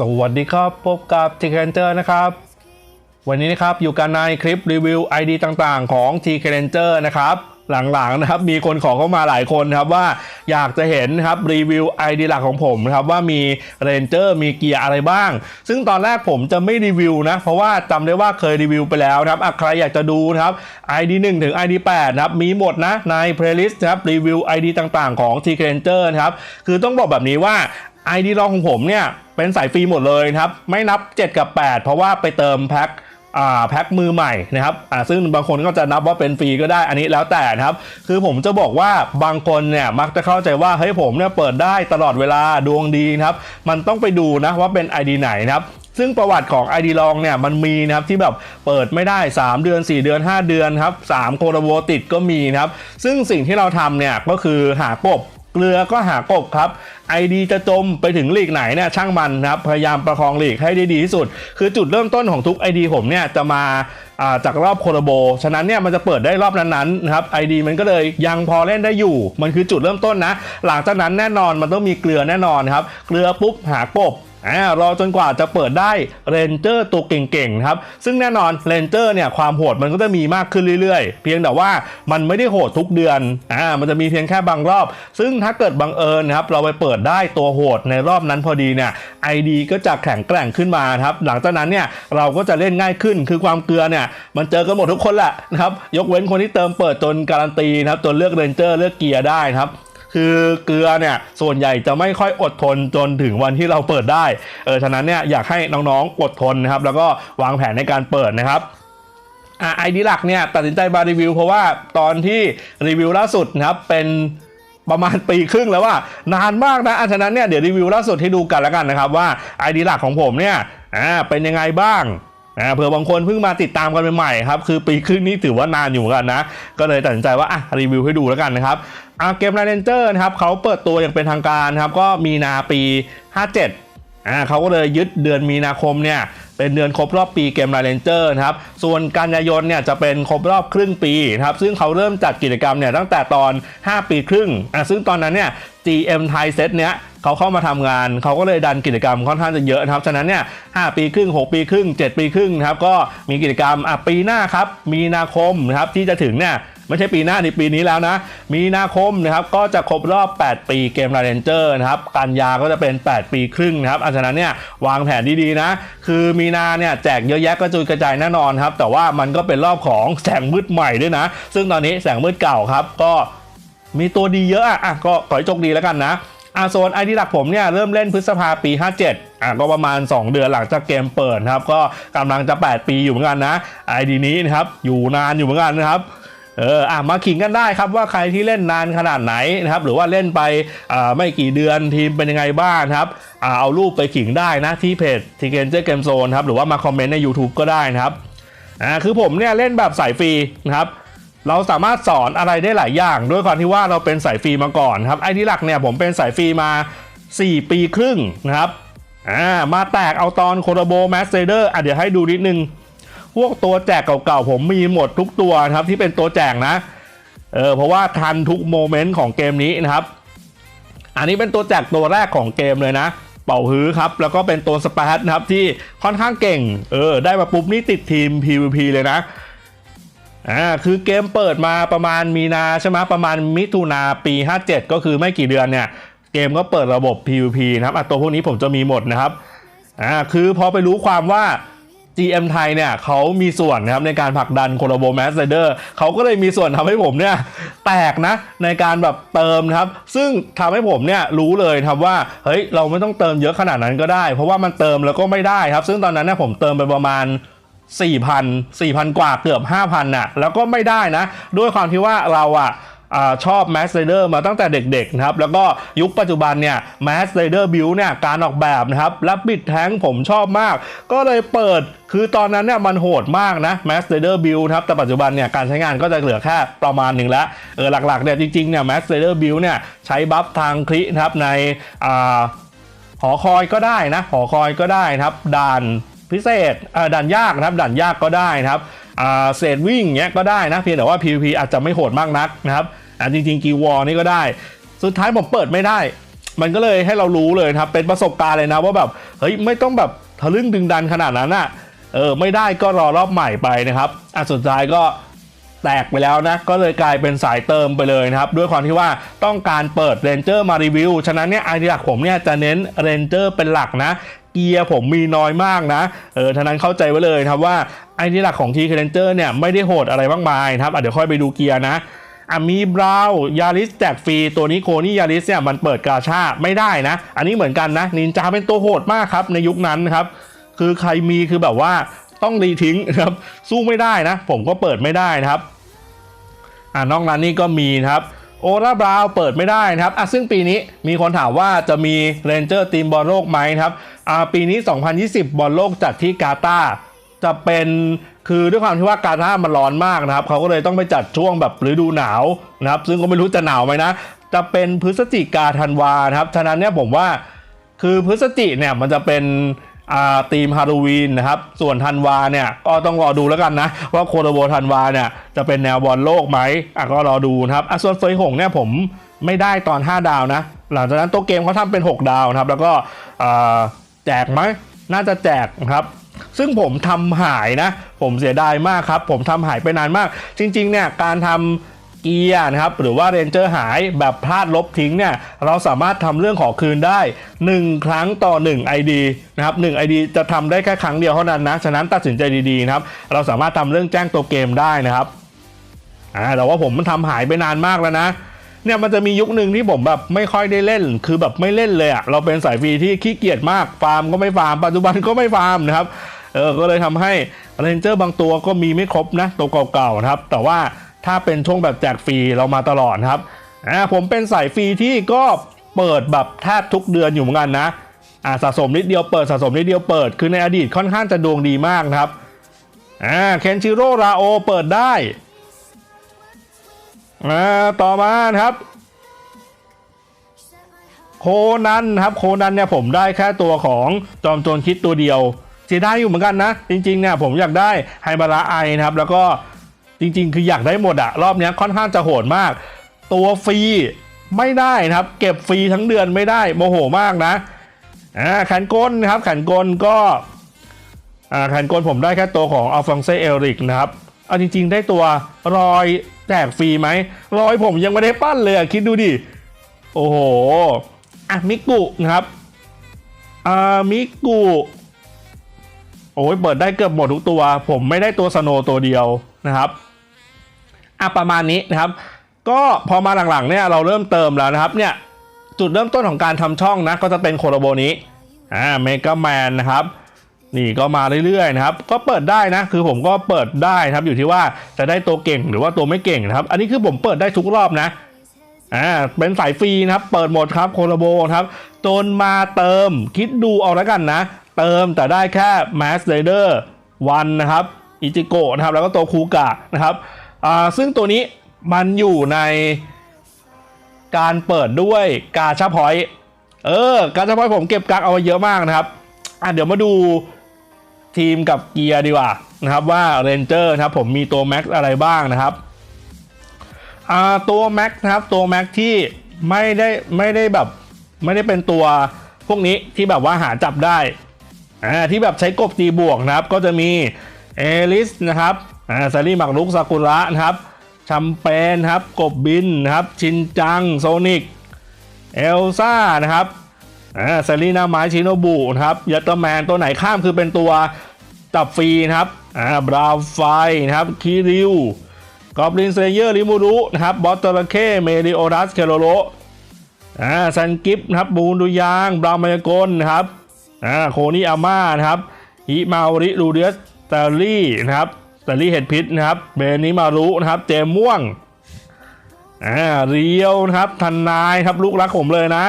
สวัสดีครับ พบกับ t ี c a n t e r นะครับ วันนี้นะครับอยู่กันในคลิปรีวิว ID ต่างๆ ของ t c a n t e r นะครับหลังๆนะครับมีคนขอเข้ามาหลายคนครับว่าอยากจะเห็นครับรีวิว ID หลักของผมครับว่ามี Ranger มีเกียร์อะไรบ้าง ซึ่งตอนแรกผมจะไม่รีวิวนะ เพราะว่าจำได้ว่าเคยรีวิวไปแล้วนะครับใครอยากจะดูนะครับ ID 1ถึง ID 8นะครับมีหมดนะใน playlist นะครับรีวิว ID ต่างๆของ t c a n t e r นะครับคือต้องบอกแบบนี้ว่า ID รองของผมเนี่ยเป็นสายฟรีหมดเลยครับไม่นับ 7 กับ 8 เพราะว่าไปเติมแพ็คแพ็คมือใหม่นะครับซึ่งบางคนก็จะนับว่าเป็นฟรีก็ได้อันนี้แล้วแต่นะครับ คือผมจะบอกว่าบางคนเนี่ยมักจะเข้าใจว่าเฮ้ยผมเนี่ยเปิดได้ตลอดเวลาดวงดีนะครับ มันต้องไปดูนะว่าเป็น ID ไหนนะครับซึ่งประวัติของ ID ลองเนี่ยมันมีนะครับที่แบบเปิดไม่ได้ 3 เดือน 4 เดือน 5 เดือนครับ3โคโรโบติดก็มีนะครับซึ่งสิ่งที่เราทำเนี่ยก็คือหากบ เรือก็หากบครับไอดีจะจมไปถึงลีกไหนเนี่ยช่างมันนะครับพยายามประคองลีกให้ได้ดีที่สุด คือจุดเริ่มต้นของทุกไอดีผมเนี่ยจะมาจากรอบโคโรโบ ฉะนั้นเนี่ยมันจะเปิดได้รอบนั้นๆนะครับ ID มันก็เลยยังพอเล่นได้อยู่ มันคือจุดเริ่มต้นนะ หลังจากนั้นแน่นอนมันต้องมีเกลือแน่นอนครับ เกลือปุ๊บหากบ อ่ารอจนกว่าจะเปิดได้เรนเจอร์ตัวเก่งๆครับ ซึ่งแน่นอนเรนเจอร์เนี่ยความโหดมันก็จะมีมากขึ้นเรื่อยๆ เพียงแต่ว่ามันไม่ได้โหดทุกเดือนอ่ามันจะมีเพียงแค่บางรอบ ซึ่งถ้าเกิดบังเอิญนะครับเราไปเปิดได้ตัวโหดในรอบนั้นพอดีเนี่ย ID ก็จะแข็งแกร่งขึ้นมาครับหลังจากนั้นเนี่ยเราก็จะเล่นง่ายขึ้นคือความเกลือเนี่ยมันเจอกันหมดทุกคนแหละนะครับยกเว้นคนที่เติมเปิดจนการันตีนะครับจนเลือกเรนเจอร์เลือกเกียร์ได้ครับ คือเกลือเนี่ยส่วนใหญ่จะไม่ค่อยอดทนจนถึงวันที่เราเปิดได้ เออฉะนั้นเนี่ยอยากให้น้องๆอดทนนะครับ แล้วก็วางแผนในการเปิดนะครับอ่าไอดีหลักเนี่ยตัดสินใจมารีวิว เพราะว่าตอนที่รีวิวล่าสุดนะครับเป็นประมาณปีครึ่งแล้วว่านานมากนะอะฉะนั้นเนี่ยเดี๋ยวรีวิวล่าสุดให้ดูกันแล้วกันนะครับว่าไอดีหลักของผมเนี่ยอ่าเป็นยังไงบ้าง นะเผื่อบางคนเพิ่งมาติดตามกันใหม่ๆครับคือปีครึ่งนี้ถือว่านานอยู่เหมือนกันนะ ก็เลยตัดสินใจว่าอะรีวิวให้ดูแล้วกันนะครับอาเกมไลเนเจอร์นะครับเขาเปิดตัวอย่างเป็นทางการครับก็มีนาปี 57อ่าเขาก็เลยยึดเดือนมีนาคมเนี่ย เป็นเดือนครบรอบปีเกมไลเนเจอร์นะครับ ส่วนกันยายนเนี่ยจะเป็นครบรอบครึ่งปีนะครับ ซึ่งเขาเริ่มจัดกิจกรรมเนี่ยตั้งแต่ตอน 5 ปีครึ่งอ่าซึ่งตอนนั้นเนี่ย GM Thai Set เนี้ยเขาเข้ามาทำงาน เขาก็เลยดันกิจกรรมค่อนข้างจะเยอะนะครับ ฉะนั้นเนี่ย5ปีครึ่ง 6 ปีครึ่ง 7 ปีครึ่งนะครับ ก็มีกิจกรรมอะปีหน้าครับ มีนาคมนะครับที่จะถึงเนี่ย ไม่ใช่ปีหน้าในปีนี้แล้วนะ มีนาคมนะครับก็จะครบรอบ 8 ปีเกมลาเรนเจอร์นะครับกันยาก็จะเป็น 8 ปีครึ่งนะครับอันฉะนั้นเนี่ยวางแผนดีๆนะ คือมีนาเนี่ยแจกเยอะแยะกระจุยกระจายแน่นอนครับ แต่ว่ามันก็เป็นรอบของแสงมืดใหม่ด้วยนะ ซึ่งตอนนี้แสงมืดเก่าครับ ก็มีตัวดีเยอะอะก็ขอให้โชคดีแล้วกันนะอาโซนไอดีหลักผมเนี่ยเริ่มเล่นพฤษภาปี 57อะก็ประมาณ 2 เดือนหลังจากเกมเปิดครับ ก็กำลังจะ 8 ปีอยู่เหมือนกันนะไอดีนี้นะครับอยู่นานอยู่เหมือนกันนะครับ เอออะมาขิงกันได้ครับว่าใครที่เล่นนานขนาดไหนนะครับหรือว่าเล่นไปอ่าไม่กี่เดือนทีมเป็นยังไงบ้างครับอ่าเอารูปไปขิงได้นะที่เพจทีเกนเจอร์เกมโซนครับหรือว่ามาคอมเมนต์ใน YouTube ก็ได้นะครับอ่าคือผมเนี่ยเล่นแบบสายฟรีนะครับเราสามารถสอนอะไรได้หลายอย่าง ด้วยความที่ว่าเราเป็นสายฟรีมาก่อนครับไอ้ที่หลักเนี่ยผมเป็นสายฟรีมา 4 ปีครึ่งนะครับอ่ามาแตกเอาตอนโคโรโบแมสเซเดอร์อะเดี๋ยวให้ดูนิดนึง พวกตัวแจกเก่าๆผมมีหมดทุกตัวนะครับที่เป็นตัวแจกนะเออเพราะว่าทันทุกโมเมนต์ของเกมนี้นะครับ อันนี้เป็นตัวแจกตัวแรกของเกมเลยนะ เป่าฮื้อครับ แล้วก็เป็นตัวสปาร์ตนะครับที่ค่อนข้างเก่งเออได้มาปุ๊บนี่ติดทีม PVP เลยนะอ่าคือเกมเปิดมาประมาณมีนาใช่ไหมประมาณมิถุนาปี 57 ก็คือไม่กี่เดือนเนี่ย เกมก็เปิดระบบ PVP นะครับอะตัวพวกนี้ผมจะมีหมดนะครับอ่าคือพอไปรู้ความว่า GM ไทยเนี่ยเขามีส่วนนะครับในการผลักดันโคโลโบแมสเซเดอร์เขาก็เลยมีส่วนทำให้ผมเนี่ยแตกนะในการแบบเติมครับ ซึ่งทำให้ผมเนี่ยรู้เลยครับว่าเฮ้ยเราไม่ต้องเติมเยอะขนาดนั้นก็ได้ เพราะว่ามันเติมแล้วก็ไม่ได้ครับ ซึ่งตอนนั้นเนี่ยผมเติมไปประมาณ4,000 4,000 กว่าเกือบ 5,000น่ะแล้วก็ไม่ได้นะ ด้วยความที่ว่าเราอะ อชอบ Max Rider มาตั้งแต่เด็กๆนะครับแล้วก็ยุคปัจจุบันเนี่ย Max Rider Build เนี่ยการออกแบบนะครับและบิดแท้งผมชอบมาก ก็เลยเปิดคือตอนนั้นเนี่ยมันโหดมากนะ Max Rider Build ครับแต่ปัจจุบันเนี่ยการใช้งานก็จะเหลือแค่ประมาณหนึ่งล้วเออหลักๆเนี่ยจริงๆเนี่ย Max Rider Build เนี่ยใช้บัฟทางคลินะครับในอ่าหอคอยก็ได้นะหอคอยก็ได้นะครับด่านพิเศษเออด่านยากนะครับด่านยากก็ได้นะครับ เศษวิ่งเงี้ยก็ได้นะ เพียงแต่ว่า PVP อาจจะไม่โหดมากนักนะครับอ่าจริงๆกีวอนี่ก็ได้ สุดท้ายผมเปิดไม่ได้ มันก็เลยให้เรารู้เลยครับ เป็นประสบการณ์เลยนะว่าแบบเฮ้ยไม่ต้องแบบทะลึ่งดึงดันขนาดนั้นอะเออไม่ได้ก็รอรอบใหม่ไปนะครับอะสุดท้ายก็แตกไปแล้วนะก็เลยกลายเป็นสายเติมไปเลยนะครับ ด้วยความที่ว่าต้องการเปิดเรนเจอร์มารีวิว ฉะนั้นเนี่ยไอเดียหลักผมเนี่ยจะเน้นเรนเจอร์เป็นหลักนะ เกียร์ผมมีน้อยมากนะ เออท่านั้นเข้าใจไว้เลยครับว่าไอเดียหลักของทีเรนเจอร์เนี่ยไม่ได้โหดอะไรมากมายนะครับเดี๋ยวค่อยไปดูเกียร์นะอะมีบราวยาริสแจกฟรี ตัวนี้โคนี่ยาริสเนี่ยมันเปิดกาชาไม่ได้นะ อันนี้เหมือนกันนะนินจาเป็นตัวโหดมากครับในยุคนั้นครับ คือใครมีคือแบบว่าต้องรีทิ้งครับสู้ไม่ได้นะ ผมก็เปิดไม่ได้นะครับอ่านอกนั้นนี่ก็มีครับโอราบราวเปิดไม่ได้นะครับอะซึ่งปีนี้มีคนถามว่าจะมีเรนเจอร์ทีมบอลโลกไหมครับ ปีนี้ 2020 บอลโลกจัดที่กาตาร์จะเป็นคือด้วยความที่ว่ากาตาร์มันร้อนมากนะครับเขาก็เลยต้องไปจัดช่วงแบบฤดูหนาวนะครับ ซึ่งก็ไม่รู้จะหนาวไหมนะ จะเป็นพฤศจิกาธันวานะครับฉะนั้นเนี่ยผมว่าคือพฤศจิเนี่ยมันจะเป็นอ่าธีมฮาโลวีนนะครับ ส่วนธันวาเนี่ยก็ต้องรอดูแล้วกันนะ ว่าโคโรโบธันวาเนี่ยจะเป็นแนวบอลโลกไหมอะก็รอดูนะครับอะส่วนเฟยหงเนี่ยผมไม่ได้ตอน 5 ดาวนะ หลังจากนั้นตัวเกมเขาทำเป็น 6 ดาวนะครับ แล้วก็ แจกไหมน่าจะแจกนะครับ ซึ่งผมทำหายนะ ผมเสียดายมากครับ ผมทำหายไปนานมาก จริงๆเนี่ยการทำเกียร์นะครับหรือว่าเรนเจอร์หายแบบพลาดลบทิ้งเนี่ยเราสามารถทำเรื่องขอคืนได้ 1 ครั้งต่อ 1 ID นะครับ1 ID จะทำได้แค่ครั้งเดียวเท่านั้นนะ ฉะนั้นตัดสินใจดีๆนะครับเราสามารถทำเรื่องแจ้งตัวเกมได้นะครับอ่าแต่ว่าผมมันทำหายไปนานมากแล้วนะ เนี่ยมันจะมียุคหนึ่งที่ผมแบบไม่ค่อยได้เล่น คือแบบไม่เล่นเลยอะเราเป็นสายฟรีที่ขี้เกียจมาก ฟาร์มก็ไม่ฟาร์ม ปัจจุบันก็ไม่ฟาร์มนะครับเออก็เลยทำให้เรนเจอร์บางตัวก็มีไม่ครบนะ ตัวเก่าๆนะครับ แต่ว่าถ้าเป็นช่วงแบบแจกฟรีเรามาตลอดนะครับอ่าผมเป็นสายฟรีที่ก็เปิดแบบแทบทุกเดือนอยู่เหมือนกันนะอ่าสะสมนิดเดียวเปิดสะสมนิดเดียวเปิด คือในอดีตค่อนข้างจะดวงดีมากนะครับอ่าเคนชิโร่ราโอเปิดได้ อ่าต่อมานะครับ โคนันนครับโคนันเนี่ยผมได้แค่ตัวของจอมโจรคิดตัวเดียวเสียดายอยู่เหมือนกันนะ จริงๆเนี่ยผมอยากได้ไฮบาระไอนะครับ แล้วก็จริง ๆ คืออยากได้หมดอะรอบเนี้ยค่อนข้างจะโหดมาก ตัวฟรีไม่ได้นะครับ เก็บฟรีทั้งเดือนไม่ได้โมโหมากนะอ่าขันกลนะครับขันกลก็อ่าขันกลผมได้แค่ตัวของอัลฟองเซเอริกนะครับ เอาจริง ๆ ได้ตัวรอยแจกฟรีไหมรอยผมยังไม่ได้ปั้นเลยคิดดูดิ โอ้โหอะมิกุนะครับอ่ามิกุโอ้ยเปิดได้เกือบหมดทุกตัว ผมไม่ได้ตัวสโนตัวเดียวนะครับอะประมาณนี้นะครับ ก็พอมาหลังๆเนี่ยเราเริ่มเติมแล้วนะครับเนี่ยจุดเริ่มต้นของการทำช่องนะก็จะเป็นโคโรโบนี้อ่าเมกาแมนนะครับ นี่ก็มาเรื่อยๆนะครับ ก็เปิดได้นะ คือผมก็เปิดได้ครับอยู่ที่ว่าจะได้ตัวเก่งหรือว่าตัวไม่เก่งนะครับ อันนี้คือผมเปิดได้ทุกรอบนะอ่าเป็นสายฟรีนะครับ เปิดหมดครับโคลโบครับจนมาเติมคิดดูเอาแล้วกันนะ เติมแต่ได้แค่ Mass Rider วันนะครับอิจิโกะนะครับแล้วก็ตัวคูกะนะครับอ่าซึ่งตัวนี้มันอยู่ในการเปิดด้วยกาชาพอยต์เออกาชาพอยต์ผมเก็บกักเอาไว้เยอะมากนะครับอะเดี๋ยวมาดู ทีมกับเกียร์ดีกว่านะครับว่าเรนเจอร์นะครับผมมีตัวแม็กอะไรบ้างนะครับตัวแม็กนะครับตัวแม็กที่ไม่ได้ไม่ได้แบบไม่ได้เป็นตัวพวกนี้ที่แบบว่าหาจับได้ที่แบบใช้กบตีบวกนะครับก็จะมีเอลิสนะครับซารีมักลุกซากุระนะครับชัมเปญครับกบบินนะครับชินจังโซนิกเอลซ่านะครับ อ่าซรีนาไม้ชิโนบุนะครับยัตเตอร์แมนตัวไหนข้ามคือเป็นตัวจับฟรีนะครับอ่าบราวไฟนะครับคิริวกอบลินเซเยอร์ริมูรุนะครับบอสตอร์เคเมริโอรัสเคโรโรอ่าซันกิฟนะครับบูนดูยางบราวมายากลนะครับอ่าโคนี่อาม่านะครับฮิมาริลูเดียสเตอรี่นะครับเตอรี่เห็ดพิษนะครับเบนิมารุนะครับเจมม่วงอ่าเรียวนะครับทันนายครับลูกรักผมเลยนะ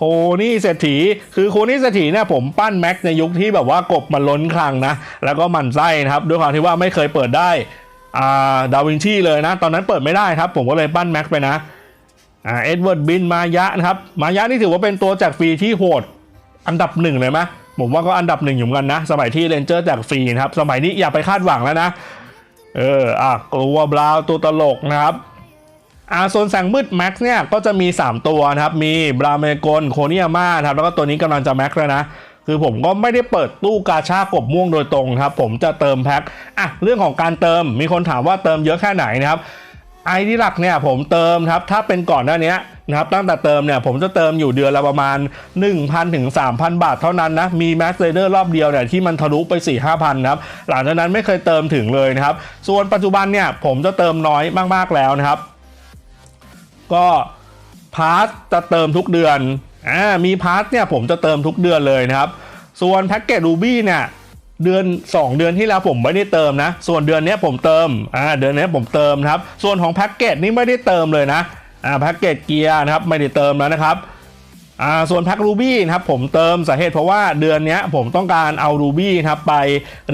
โคนี่เศรษฐี คือโคนี่เศรษฐีเนี่ยผมปั้นแม็กในยุคที่แบบว่ากบมันล้นคลังนะ แล้วก็มันไส้นะครับ ด้วยความที่ว่าไม่เคยเปิดได้อ่าดาวินชีเลยนะ ตอนนั้นเปิดไม่ได้ครับ ผมก็เลยปั้นแม็กไปนะอ่าเอ็ดเวิร์ดบินมายะนะครับ มายะนี่ถือว่าเป็นตัวแจกฟรีที่โหดอันดับหนึ่งเลยไหมผมว่าก็อันดับหนึ่งอยู่เหมือนกันนะ สมัยที่เรนเจอร์แจกฟรีนะครับ สมัยนี้อย่าไปคาดหวังแล้วนะ เอออะกลัวบราวตัวตลกนะครับ อาโซนแสงมืดแม็กซ์เนี่ยก็จะมี 3 ตัวนะครับ มีบราเมกลโคเนียมาครับแล้วก็ตัวนี้กำลังจะแม็กซ์แล้วนะ คือผมก็ไม่ได้เปิดตู้กาชากบม่วงโดยตรงครับ ผมจะเติมแพ็คอะเรื่องของการเติมมีคนถามว่าเติมเยอะแค่ไหนนะครับไอที่หลักเนี่ยผมเติมครับถ้าเป็นก่อนหน้านี้นะครับตั้งแต่เติมเนี่ยผมจะเติมอยู่เดือนละประมาณ 1,000ถึง3,000 บาทเท่านั้นนะ มีแม็กเ r เดอร์รอบเดียวเนี่ยที่มันทะลุไป 4 5 0 0 0นะครับหลังจากนั้นไม่เคยเติมถึงเลยนะครับส่วนปัจจุบันเนี่ยผมจะเติมน้อยมากๆแล้วนะครับ ก็พาร์ทจะเติมทุกเดือนอ่ามีพาร์ทเนี่ยผมจะเติมทุกเดือนเลยนะครับ ส่วนแพ็กเกจรูบี้เนี่ยเดือน 2 เดือนที่แล้วผมไม่ได้เติมนะ ส่วนเดือนนี้ผมเติมอ่าเดือนนี้ผมเติมครับ ส่วนของแพ็กเกจนี่ไม่ได้เติมเลยนะอ่าแพ็กเกจเกียร์นะครับไม่ได้เติมแล้วนะครับ อ่าส่วนแพ็กรูบี้นะครับผมเติมสาเหตุเพราะว่าเดือนนี้ผมต้องการเอารูบี้ครับไป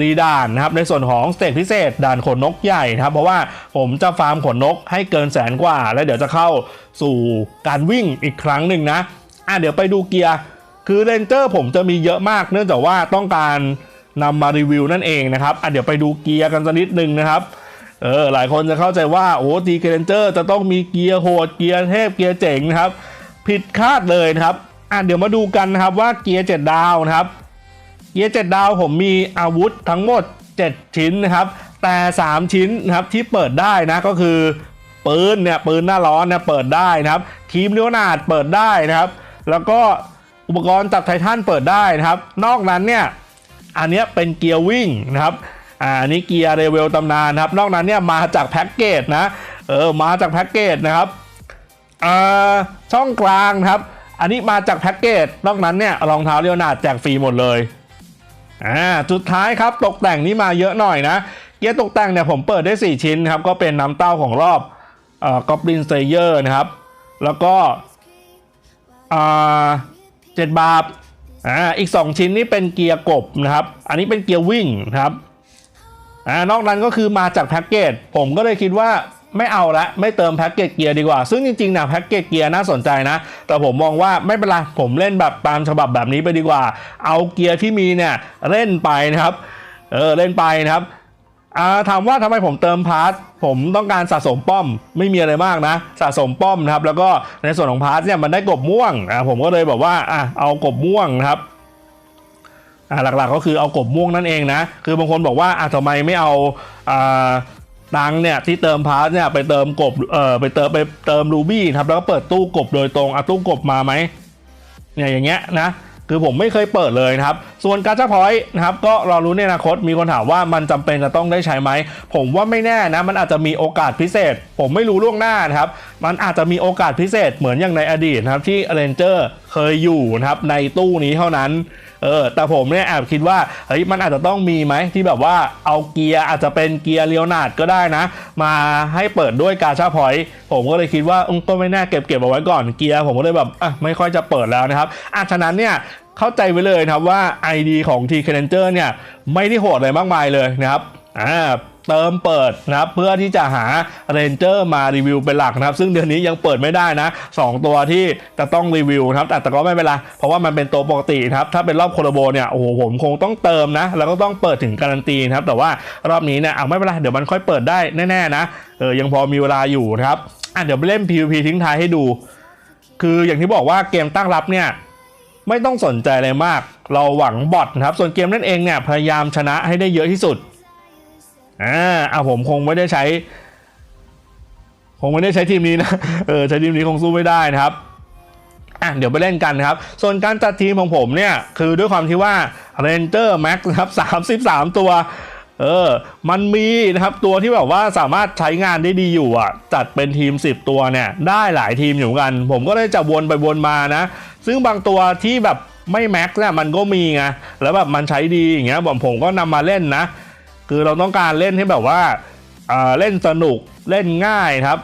รีด่านนะครับในส่วนของสเตจพิเศษด่านขนนกใหญ่นะครับเพราะว่าผมจะฟาร์มขนนกให้เกินแสนกว่า แล้วเดี๋ยวจะเข้าสู่การวิ่งอีกครั้งหนึ่งนะอะเดี๋ยวไปดูเกียร์คือเรนเจอร์ผมจะมีเยอะมากเนื่องจากว่าต้องการนำมารีวิวนั่นเองนะครับอะเดี๋ยวไปดูเกียร์กันสักนิดนึงนะครับเออหลายคนจะเข้าใจว่าโอ้ทีเรนเจอร์จะต้องมีเกียร์โหดเกียร์เทพเกียร์เจ๋งนะครับ ผิดคาดเลยนะครับอะเดี๋ยวมาดูกันนะครับว่าเกียร์7ดาวนะครับ เกียร์7ดาวผมมีอาวุธทั้งหมด 7 ชิ้นนะครับ แต่ 3 ชิ้นนะครับที่เปิดได้นะก็คือปืนเนี่ยปืนหน้าร้อนเนี่ยเปิดได้นะครับ ทีมเลียวนาดเปิดได้นะครับ แล้วก็อุปกรณ์จากไททันเปิดได้นะครับ นอกนั้นเนี่ยอันนี้เป็นเกียร์วิ่งนะครับอ่านี้เกียร์เรเวลตำนานนะครับ นอกนั้นเนี่ยมาจากแพ็กเกจนะเออมาจากแพ็กเกจนะครับ ช่องกลางครับ อันนี้มาจากแพ็กเกจ นอกนั้นเนี่ยรองเท้าเรียวนาดแจกฟรีหมดเลยอ่าสุดท้ายครับตกแต่งนี่มาเยอะหน่อยนะ เกียร์ตกแต่งเนี่ยผมเปิดได้ 4 ชิ้นครับ ก็เป็นน้ำเต้าของรอบเอ่อกอบลินสเตเยอร์นะครับ แล้วก็อ่าเจ็ดบาทอ่าอีก 2 ชิ้นนี่เป็นเกียร์กบนะครับ อันนี้เป็นเกียร์วิ่งนะครับอ่านอกนั้นก็คือมาจากแพ็กเกจผมก็เลยคิดว่า ไม่เอาละไม่เติมแพ็กเกจเกียร์ดีกว่า ซึ่งจริงๆนะแพ็กเกจเกียร์น่าสนใจนะ แต่ผมมองว่าไม่เป็นไรผมเล่นแบบตามฉบับแบบนี้ไปดีกว่า เอาเกียร์ที่มีเนี่ยเล่นไปนะครับเออเล่นไปนะครับอาถามว่าทำไมผมเติมพาร์ทผมต้องการสะสมป้อมไม่มีอะไรมากนะ สะสมป้อมนะครับ แล้วก็ในส่วนของพาร์ทเนี่ยมันได้กบม่วงอ่าผมก็เลยแบบว่าอะเอากบม่วงนะครับอ่าหลักๆก็คือเอากบม่วงนั่นเองนะ คือบางคนบอกว่าอะทำไมไม่เอาอ่า ตังเนี่ยที่เติมพาร์ทเนี่ยไปเติมกบเอ่อไปเติมไปเติมรูบี้ครับแล้วก็เปิดตู้กบโดยตรงอะตู้กบมาไหมเนี่ยอย่างเงี้ยนะคือผมไม่เคยเปิดเลยนะครับ ส่วนการ์ดพอยต์นะครับก็รอรู้ในอนาคตมีคนถามว่ามันจำเป็นจะต้องได้ใช้ไหม ผมว่าไม่แน่นะ มันอาจจะมีโอกาสพิเศษ ผมไม่รู้ล่วงหน้านะครับ มันอาจจะมีโอกาสพิเศษเหมือนอย่างในอดีตนะครับที่เรนเจอร์เคยอยู่นะครับในตู้นี้เท่านั้น เออแต่ผมเนี่ยแอบคิดว่าเฮ้ยมันอาจจะต้องมีไหมที่แบบว่าเอาเกียร์อาจจะเป็นเกียร์เลียวนาดก็ได้นะ มาให้เปิดด้วยกาชาพอยต์ผมก็เลยคิดว่าองก็ไม่แน่เก็บเก็บเอาไว้ก่อนเกียร์ผมก็เลยแบบอะไม่ค่อยจะเปิดแล้วนะครับอะฉะนั้นเนี่ยเข้าใจไว้เลยนะครับว่า ID ของ T c a l e n d e r เนี่ยไม่ได้โหดอะไรมากมายเลยนะครับอ่า เติมเปิดนะครับเพื่อที่จะหาเรนเจอร์มารีวิวเป็นหลักนะครับ ซึ่งเดือนนี้ยังเปิดไม่ได้นะสองตัวที่จะต้องรีวิวนะครับแต่แต่ก็ไม่เป็นไรเพราะว่ามันเป็นตัวปกตินะครับถ้าเป็นรอบโคโลโบเนี่ยโอ้โหผมคงต้องเติมนะ แล้วก็ต้องเปิดถึงการันตีนะครับแต่ว่ารอบนี้เนี่ยเอาไม่เป็นไรเดี๋ยวมันค่อยเปิดได้แน่ๆนะเออยังพอมีเวลาอยู่นะครับอะเดี๋ยวไปเล่น PVP ทิ้งท้ายให้ดู คืออย่างที่บอกว่าเกมตั้งรับเนี่ยไม่ต้องสนใจอะไรมาก เราหวังบอทนะครับ ส่วนเกมนั่นเองเนี่ยพยายามชนะให้ได้เยอะที่สุด อ่าเอาผมคงไม่ได้ใช้ คงไม่ได้ใช้ทีมนี้นะเออใช้ทีมนี้คงสู้ไม่ได้นะครับอะเดี๋ยวไปเล่นกันนะครับ ส่วนการจัดทีมของผมเนี่ย คือด้วยความที่ว่า Ranger Max นะครับ 33 ตัว เออ มันมีนะครับตัวที่แบบว่าสามารถใช้งานได้ดีอยู่อะ จัดเป็นทีม 10 ตัวเนี่ย ได้หลายทีมอยู่กัน ผมก็เลยจะวนไปวนมานะ ซึ่งบางตัวที่แบบไม่แม็กซ์เนี่ยมันก็มีไง แล้วแบบมันใช้ดีอย่างเงี้ยผมผมก็นำมาเล่นนะ คือเราต้องการเล่นให้แบบว่าเล่นสนุกเล่นง่ายครับ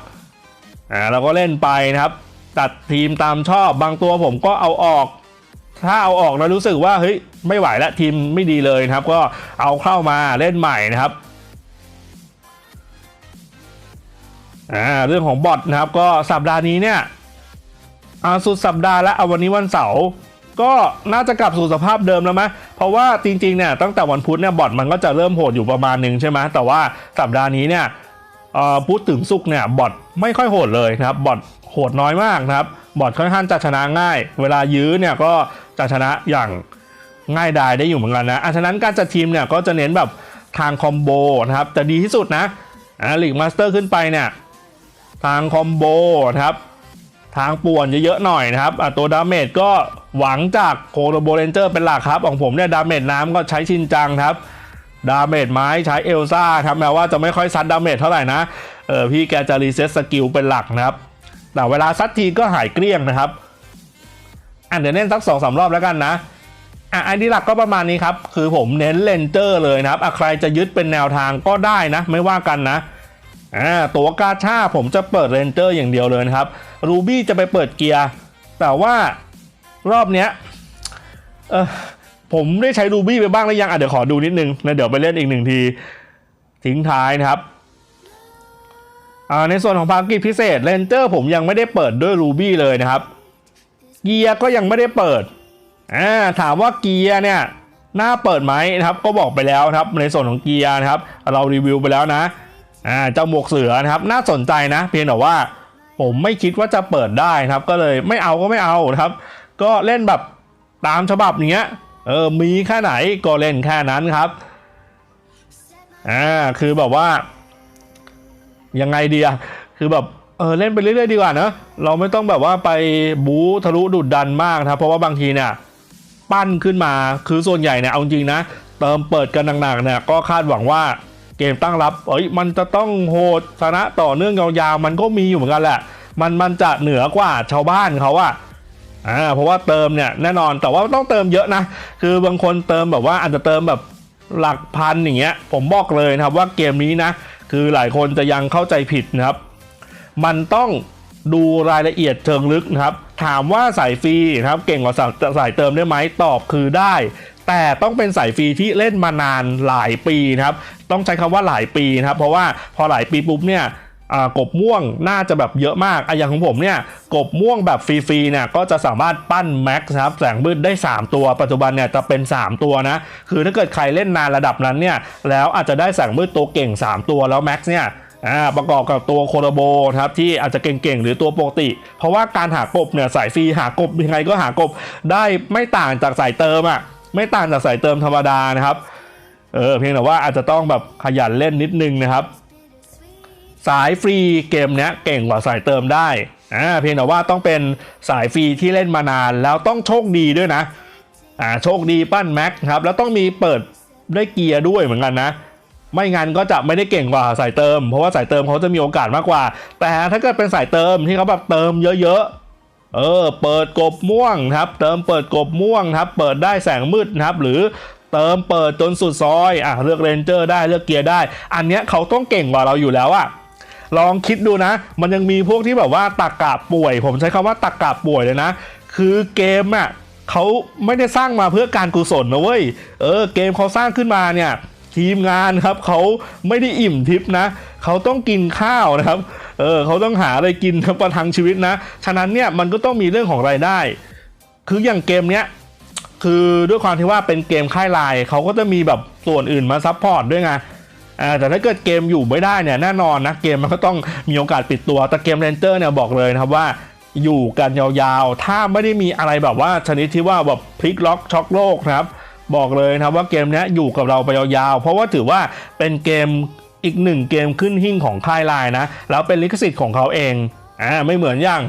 อ่าเราก็เล่นไปนะครับ ตัดทีมตามชอบบางตัวผมก็เอาออก ถ้าเอาออกแล้วรู้สึกว่าเฮ้ยไม่ไหวแล้วทีมไม่ดีเลยนะครับ ก็เอาเข้ามาเล่นใหม่นะครับอ่าเรื่องของบอทนะครับก็สัปดาห์นี้เนี่ยอาสุดสัปดาห์แล้วเอาวันนี้วันเสาร์ก็น่าจะกลับสู่สภาพเดิมแล้วไหม เพราะว่าจริงๆเนี่ยตั้งแต่วันพุธเนี่ยบอทมันก็จะเริ่มโหดอยู่ประมาณหนึ่งใช่ไหมแต่ว่าสัปดาห์นี้เนี่ยพูดถึงซุกเนี่ยบอทไม่ค่อยโหดเลยนะครับบอทโหดน้อยมากนะครับบอทค่อนข้างจะชนะง่าย เวลายื้อเนี่ยก็จะชนะอย่างง่ายดายได้อยู่เหมือนกันนะอะฉะนั้นการจัดทีมเนี่ยก็จะเน้นแบบทางคอมโบนะครับจะดีที่สุดนะอ่าลีกมาสเตอร์ขึ้นไปเนี่ยทางคอมโบนะครับ ทางป่วนเยอะๆหน่อยนะครับอะตัวดาเมจก็หวังจากโคโรโบเรนเจอร์เป็นหลักครับ ของผมเนี่ยดาเมจน้ำก็ใช้ชินจังครับ ดาเมจไม้ใช้เอลซ่าครับแม้ว่าจะไม่ค่อยซัดดาเมจเท่าไหร่นะเออพี่แกจะรีเซ็ตสกิลเป็นหลักนะครับ แต่เวลาซัดทีก็หายเกลี้ยงนะครับอะเดี๋ยวเน้นสักสองสามรอบแล้วกันนะอะไอดีหลักก็ประมาณนี้ครับ คือผมเน้นเลนเจอร์เลยนะครับอะใครจะยึดเป็นแนวทางก็ได้นะ ไม่ว่ากันนะ อ่าตัวกาชาผมจะเปิดเรนเจอร์อย่างเดียวเลยนะครับรูบี้จะไปเปิดเกียร์ แต่ว่ารอบเนี้ยเออผมได้ใช้รูบี้ไปบ้างหรือยังอะเดี๋ยวขอดูนิดนึงนะเดี๋ยวไปเล่นอีกหนึ่งทีทิ้งท้ายนะครับอ่าในส่วนของภารกิจพิเศษเลนเจอร์ผมยังไม่ได้เปิดด้วยรูบี้เลยนะครับเกียร์ก็ยังไม่ได้เปิดอ่าถามว่าเกียร์เนี่ยน่าเปิดไหมนะครับ ก็บอกไปแล้วครับในส่วนของเกียร์นะครับ เรารีวิวไปแล้วนะ อ่าเจ้าหมวกเสือนะครับน่าสนใจนะ เพียงแต่ว่าผมไม่คิดว่าจะเปิดได้นะครับ ก็เลยไม่เอาก็ไม่เอานะครับ ก็เล่นแบบตามฉบับเนี้ยเออมีแค่ไหนก็เล่นแค่นั้นครับอ่าคือแบบว่ายังไงดีอะคือแบบเออเล่นไปเรื่อยๆดีกว่าเนอะเราไม่ต้องแบบว่าไปบู๊ทะลุดุดดันมากนะครับเพราะว่าบางทีเนี่ยปั้นขึ้นมาคือส่วนใหญ่เนี่ยเอาจริงนะ เติมเปิดกันหนักๆเนี่ยก็คาดหวังว่า เกมตั้งรับเอ้ยมันจะต้องโหดชนะต่อเนื่องยาวๆมันก็มีอยู่เหมือนกันแหละ มันมันจะเหนือกว่าชาวบ้านเขาอะอ่าเพราะว่าเติมเนี่ยแน่นอนแต่ว่าต้องเติมเยอะนะ คือบางคนเติมแบบว่าอาจจะเติมแบบหลักพันอย่างเงี้ย ผมบอกเลยนะครับว่าเกมนี้นะ คือหลายคนจะยังเข้าใจผิดนะครับ มันต้องดูรายละเอียดเชิงลึกนะครับ ถามว่าสายฟรีนะครับเก่งกว่าสายสายเติมได้ไหมตอบคือได้ แต่ต้องเป็นสายฟรีที่เล่นมานานหลายปีนะครับ ต้องใช้คำว่าหลายปีนะครับ เพราะว่าพอหลายปีปุ๊บเนี่ยกบม่วงน่าจะแบบเยอะมากอะอย่างของผมเนี่ยกบม่วงแบบฟรีๆเนี่ยก็จะสามารถปั้นแม็กซ์ครับแสงมืดได้ 3 ตัว ปัจจุบันเนี่ยจะเป็น 3 ตัวนะ คือถ้าเกิดใครเล่นนานระดับนั้นเนี่ยแล้วอาจจะได้แสงมืดตัวเก่ง 3 ตัวแล้วแม็กซ์เนี่ยประกอบกับตัวโคโรโบนะครับที่อาจจะเก่งๆ หรือตัวปกติ เพราะว่าการหากบเนี่ยสายฟรีหากบยังไงก็หากบได้ไม่ต่างจากสายเติมอะ่ะไม่ต่างจากสายเติมธรรมดานะครับ เออเพียงแต่ว่าอาจจะต้องแบบขยันเล่นนิดนึงนะครับ สายฟรีเกมเนี้ยเก่งกว่าสายเติมได้อ่าเพียงแต่ว่าต้องเป็นสายฟรีที่เล่นมานานแล้วต้องโชคดีด้วยนะอ่าโชคดีปั้นแม็กครับแล้วต้องมีเปิดได้เกียร์ด้วยเหมือนกันนะ ไม่งั้นก็จะไม่ได้เก่งกว่าสายเติม เพราะว่าสายเติมเขาจะมีโอกาสมากกว่า แต่ถ้าเกิดเป็นสายเติมที่เขาแบบเติมเยอะๆเออเปิดกบม่วงครับ เติมเปิดกบม่วงครับ เปิดได้แสงมืดนะครับ หรือ เติมเปิดจนสุดซอยอะเลือกเรนเจอร์ได้เลือกเกียร์ได้ อันเนี้ยเขาต้องเก่งกว่าเราอยู่แล้วอะลองคิดดูนะ มันยังมีพวกที่แบบว่าตักกะป่วย ผมใช้คำว่าตักกะป่วยเลยนะ คือเกมอะเขาไม่ได้สร้างมาเพื่อการกุศลนะเว้ยเออเกมเขาสร้างขึ้นมาเนี่ยทีมงานครับเขาไม่ได้อิ่มทิพนะเขาต้องกินข้าวนะครับเออเขาต้องหาอะไรกินครับประทังชีวิตนะ ฉะนั้นเนี่ยมันก็ต้องมีเรื่องของรายได้ คืออย่างเกมเนี้ย คือด้วยความที่ว่าเป็นเกมค่ายไลน์เขาก็จะมีแบบส่วนอื่นมาซัพพอร์ตด้วยไงอ่าแต่ถ้าเกิดเกมอยู่ไม่ได้เนี่ยแน่นอนนะเกมมันก็ต้องมีโอกาสปิดตัว แต่เกมเรนเจอร์เนี่ยบอกเลยนะครับว่าอยู่กันยาวๆ ถ้าไม่ได้มีอะไรแบบว่าชนิดที่ว่าแบบพลิกล็อกช็อกโลกนะครับ บอกเลยนะครับว่าเกมนี้อยู่กับเราไปยาวๆ เพราะว่าถือว่าเป็นเกมอีกหนึ่งเกมขึ้นหิ่งของค่ายไลน์นะ แล้วเป็นลิขสิทธิ์ของเขาเองอ่าไม่เหมือนอย่าง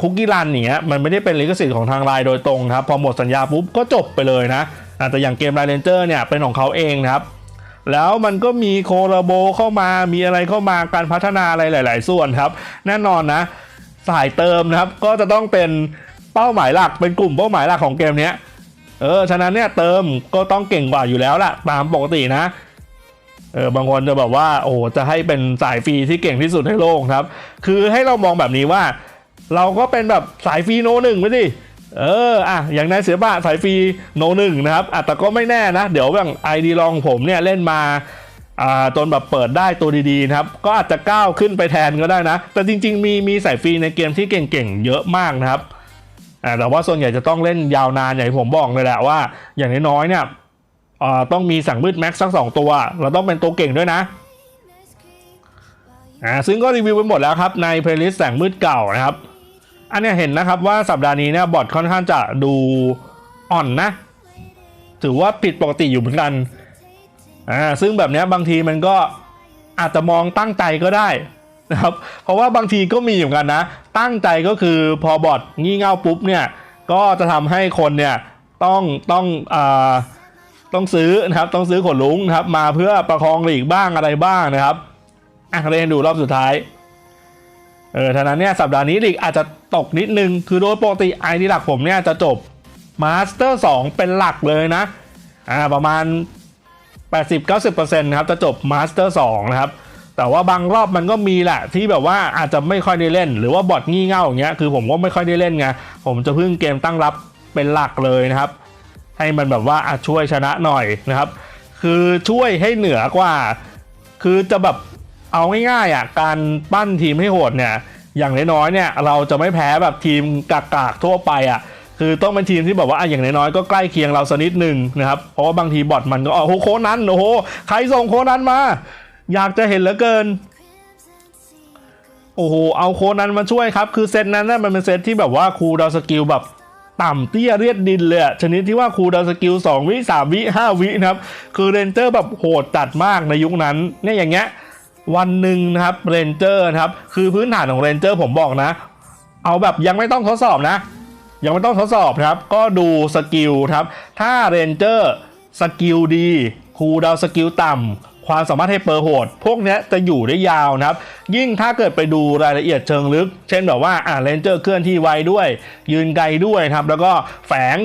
คุกกี้รันเงี้ยมันไม่ได้เป็นลิขสิทธิ์ของทางไลน์โดยตรงครับ พอหมดสัญญาปุ๊บก็จบไปเลยนะแต่อย่างเกมไลน์เรนเจอร์เนี่ยเป็นของเขาเองนะครับ แล้วมันก็มีโคลาโบเข้ามามีอะไรเข้ามาการพัฒนาอะไรหลาย ๆ ส่วนครับ แน่นอนนะสายเติมนะครับก็จะต้องเป็นเป้าหมายหลักเป็นกลุ่มเป้าหมายหลักของเกมนี้เออฉะนั้นเนี่ยเติมก็ต้องเก่งกว่าอยู่แล้วล่ะตามปกตินะเออบางคนจะแบบว่าโอ้จะให้เป็นสายฟรีที่เก่งที่สุดในโลกครับ คือให้เรามองแบบนี้ว่า เราก็เป็นแบบสายฟรีโนหนึ่งไปดิเอออะอย่างนายเสือบะสายฟรีโนหนึ่งนะครับอะแต่ก็ไม่แน่นะ เดี๋ยวอย่างไอดีลองผมเนี่ยเล่นมาอ่าจนแบบเปิดได้ตัวดีๆนะครับ ก็อาจจะก้าวขึ้นไปแทนก็ได้นะ แต่จริง ๆ มีมีสายฟรีในเกมที่เก่งๆ เยอะมากนะครับอ่าแต่ว่าส่วนใหญ่จะต้องเล่นยาวนานอย่างที่ผมบอกเลยแหละว่า อย่างน้อยๆเนี่ยอ่าต้องมีสั่งมืดแม็กซ์สักสองตัว เราต้องเป็นตัวเก่งด้วยนะอ่าซึ่งก็รีวิวไปหมดแล้วครับในเพลย์ลิสต์แสงมืดเก่านะครับ อันนี้เห็นนะครับว่าสัปดาห์นี้เนี่ยบอทค่อนข้างจะดูอ่อนนะ ถือว่าผิดปกติอยู่เหมือนกันอ่าซึ่งแบบนี้บางทีมันก็อาจจะมองตั้งใจก็ได้นะครับเพราะว่าบางทีก็มีเหมือนกันนะ ตั้งใจก็คือพอบอทงี่เง่าปุ๊บเนี่ยก็จะทำให้คนเนี่ยต้องต้องอ่าต้องซื้อนะครับต้องซื้อขนลุงนะครับมาเพื่อประคองหลีกบ้างอะไรบ้างนะครับอะเรียนดูรอบสุดท้าย เออท่านั้นเนี่ยสัปดาห์นี้ลีกอาจจะตกนิดนึง คือโดยปกติไอดีหลักผมเนี่ยจะจบมาสเตอร์2เป็นหลักเลยนะ อ่าประมาณ 80-90%นะครับจะจบมาสเตอร์2นะครับ แต่ว่าบางรอบมันก็มีแหละที่แบบว่าอาจจะไม่ค่อยได้เล่น หรือว่าบอทงี่เง่าอย่างเงี้ยคือผมก็ไม่ค่อยได้เล่นไงผมจะพึ่งเกมตั้งรับเป็นหลักเลยนะครับ ให้มันแบบว่าอะช่วยชนะหน่อยนะครับ คือช่วยให้เหนือกว่า คือจะแบบ เอาง่ายๆอะการปั้นทีมให้โหดเนี่ย อย่างน้อยๆเนี่ยเราจะไม่แพ้แบบทีมกากๆทั่วไปอะคือต้องเป็นทีมที่แบบว่าอะอย่างน้อยๆก็ใกล้เคียงเราสักนิดหนึ่งนะครับเพราะว่าบางทีบอทมันก็อ๋อโอ้โหโคนั้นโอ้โหใครส่งโคนั้นมา อยากจะเห็นเหลือเกินโอ้โหเอาโคนั้นมาช่วยครับ คือเซตนั้นน่ะมันเป็นเซตที่แบบว่าครูดาวสกิลแบบต่ำเตี้ยเรียดดินเลยชนิดที่ว่าครูดาวสกิล2วิ3วิ5วินะครับคือเรนเจอร์แบบโหดจัดมากในยุคนั้นเนี่ยอย่างเงี้ย วันหนึ่งนะครับเรนเจอร์ครับคือพื้นฐานของเรนเจอร์ผมบอกนะ เอาแบบยังไม่ต้องทดสอบนะ ยังไม่ต้องทดสอบครับ ก็ดูสกิลครับ ถ้าเรนเจอร์สกิลดีคูดาวสกิลต่ำความสามารถให้เปอร์โหด พวกนี้จะอยู่ได้ยาวนะครับ ยิ่งถ้าเกิดไปดูรายละเอียดเชิงลึก เช่นแบบว่าอ่าเรนเจอร์เคลื่อนที่ไวด้วย ยืนไกลด้วยครับ แล้วก็แฝง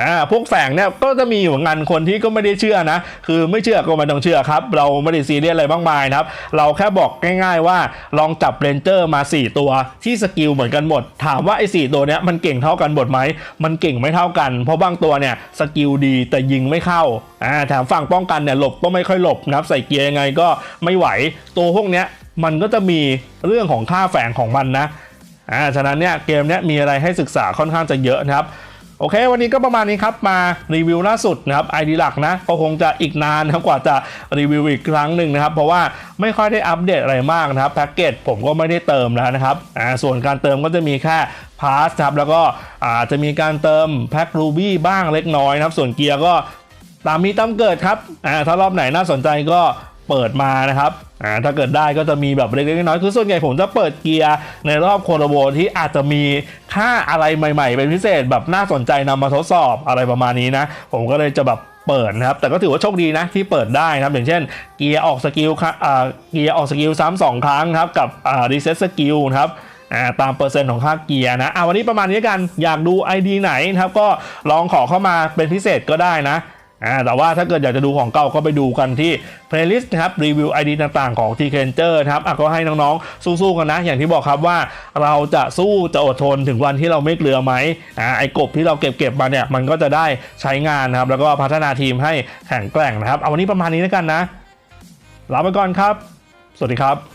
อ่าพวกแฝงเนี่ยก็จะมีอยู่เหมือนกันคนที่ก็ไม่ได้เชื่อนะ คือไม่เชื่อก็ไม่ต้องเชื่อครับ เราไม่ได้ซีเรียสอะไรมากมายนะครับ เราแค่บอกง่ายๆว่าลองจับเรนเจอร์มา 4 ตัวที่สกิลเหมือนกันหมด ถามว่าไอ้สตัวเนี้ยมันเก่งเท่ากันหมดไหมมันเก่งไม่เท่ากัน เพราะบางตัวเนี่ยสกิลดีแต่ยิงไม่เข้าอ่าแถมฝั่งป้องกันเนี่ยหลบก็ไม่ค่อยหลบนะครับใส่เกียร์ยังไงก็ไม่ไหวตัวพวกเนี้ยมันก็จะมีเรื่องของค่าแฝงของมันนะอ่าฉะนั้นเนี่ยเกมเนี้ยมีอะไรให้ศึกษาค่อนข้างจะเยอะนะครับ โอเค วันนี้ก็ประมาณนี้ครับมารีวิวล่าสุดนะครับไอดีหลักนะก็คงจะอีกนานนะกว่าจะรีวิวอีกครั้งหนึ่งนะครับ เพราะว่าไม่ค่อยได้อัปเดตอะไรมากนะครับแพ็กเกจผมก็ไม่ได้เติมแล้วนะครับอ่าส่วนการเติมก็จะมีแค่พาสครับแล้วก็อาจจะมีการเติมแพ็กรูบี้บ้างเล็กน้อยนะครับ ส่วนเกียร์ก็ตามมีตามเกิดครับอ่าถ้ารอบไหนน่าสนใจก็ เปิดมานะครับอ่าถ้าเกิดได้ก็จะมีแบบเล็กๆน้อยๆคือส่วนใหญ่ผมจะเปิดเกียร์ในรอบโคโรโบที่อาจจะมีค่าอะไรใหม่ ๆ เป็นพิเศษแบบน่าสนใจนำมาทดสอบอะไรประมาณนี้นะ ผมก็เลยจะแบบเปิดนะครับแต่ก็ถือว่าโชคดีนะที่เปิดได้นะครับอย่างเช่นเกียร์ออกสกิลค่ะอ่าเกียร์ออกสกิลซ้ำสองครั้งครับกับอ่ารีเซ็ตสกิลครับอ่าตามเปอร์เซ็นต์ของค่าเกียร์นะอ่าวันนี้ประมาณนี้กันอยากดู ID ไหนนะครับก็ลองขอเข้ามาเป็นพิเศษก็ได้นะ อ่าแต่ว่าถ้าเกิดอยากจะดูของเก่าก็ไปดูกันที่ playlist นะครับรีวิว ID ต่างๆของ t k e n t e r นะครับอะก็ให้น้องๆสู้ๆกันนะ อย่างที่บอกครับว่าเราจะสู้จะอดทนถึงวันที่เราไม่เกลือไหมอ่าไอ้กบที่เราเก็บๆมาเนี่ยมันก็จะได้ใช้งานนะครับแล้วก็พัฒนาทีมให้แข็งแกร่งนะครับ เอาวันนี้ประมาณนี้แล้วกันนะลาไปก่อนครับ สวัสดีครับ